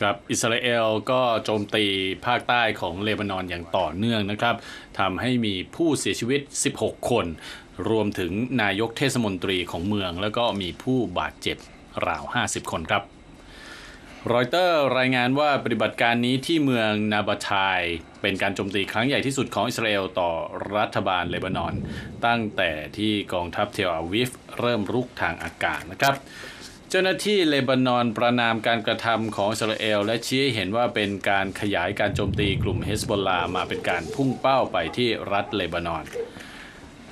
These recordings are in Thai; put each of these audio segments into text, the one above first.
ครับอิสราเอลก็โจมตีภาคใต้ของเลบานอนอย่างต่อเนื่องนะครับทำให้มีผู้เสียชีวิต 16 คน รวมถึงนายกเทศมนตรีของเมือง แล้วก็มีผู้บาดเจ็บราว 50 คนครับรอยเตอร์รายงานว่าปฏิบัติการนี้ที่เมืองนาบาทาย เป็นการโจมตีครั้งใหญ่ที่สุดของอิสราเอลต่อรัฐบาลเลบานอน ตั้งแต่ที่กองทัพเทลอาวิฟเริ่มรุกทางอากาศนะครับ เจ้าหน้าที่เลบานอนประนามการกระทำของอิสราเอล และชี้ให้เห็นว่าเป็นการขยายการโจมตีกลุ่มเฮสบอลลามาเป็นการพุ่งเป้าไปที่รัฐเลบานอน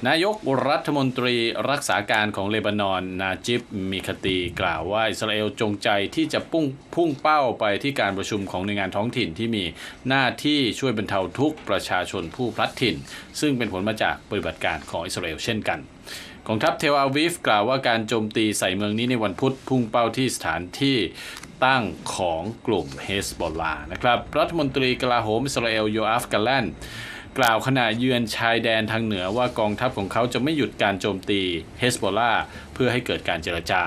นายกรัฐมนตรีรักษาการของเลบานอนนาจิบมิคตีกล่าวว่าอิสราเอลจงใจที่จะพุ่งพุ่งเป้าไปที่การประชุมของหน่วยงานท้องถิ่นที่มีหน้าที่ช่วยบรรเทาทุกข์ประชาชนผู้พลัดถิ่น ซึ่งเป็นผลมาจากปฏิบัติการของอิสราเอลเช่นกันกองทัพเทลอาวิฟกล่าวว่าการโจมตีใส่เมืองนี้ในวันพุธพุ่งเป้าที่สถานที่ตั้งของกลุ่มเฮสบอลลานะครับรัฐมนตรีกลาโหมอิสราเอลโยอาฟกาแลน กล่าวขณะเยือนชายแดนทางเหนือว่ากองทัพของเขาจะไม่หยุดการโจมตีเฮสบอลลาเพื่อให้เกิดการเจรจา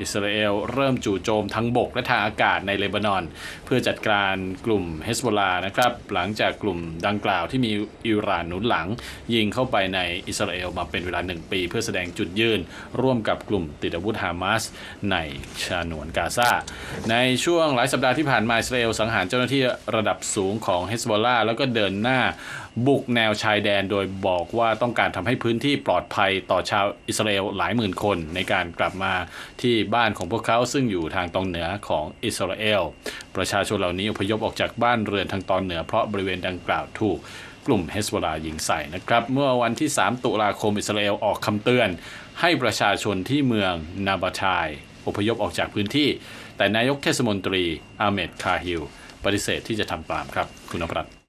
อิสราเอลเริ่มจู่โจมทั้งบกและทางอากาศในเลบานอน เพื่อจัดการกลุ่มเฮสบอลานะครับหลังจากกลุ่มดังกล่าวที่มีอิหร่านหนุนหลัง ยิงเข้าไปในอิสราเอลมาเป็นเวลาหนึ่งปี เพื่อแสดงจุดยืน ร่วมกับกลุ่มติดอาวุธฮามาสในชาหนวนกาซาในช่วงหลายสัปดาห์ที่ผ่านมาอิสราเอลสังหารเจ้าหน้าที่ระดับสูงของเฮสบอลลาแล้วก็เดินหน้าบุกแนวชายแดนโดยบอกว่าต้องการทำให้พื้นที่ปลอดภัยต่อชาวอิสราเอลหลายหมื่นคนในการกลับมาที่บ้านของพวกเขาซึ่งอยู่ทางตอนเหนือของอิสราเอล ประชาชนเหล่านี้อพยพออกจากบ้านเรือนทางตอนเหนือเพราะบริเวณดังกล่าวถูกกลุ่มเฮสบอลายิงใส่นะครับ เมื่อวันที่ 3 ตุลาคมอิสราเอลออกคำเตือน ให้ประชาชนที่เมืองนาบาทายอพยพออกจากพื้นที่ แต่นายกเทศมนตรีอาเมดคาฮิลปฏิเสธที่จะทำตามครับ คุณนพรัตน์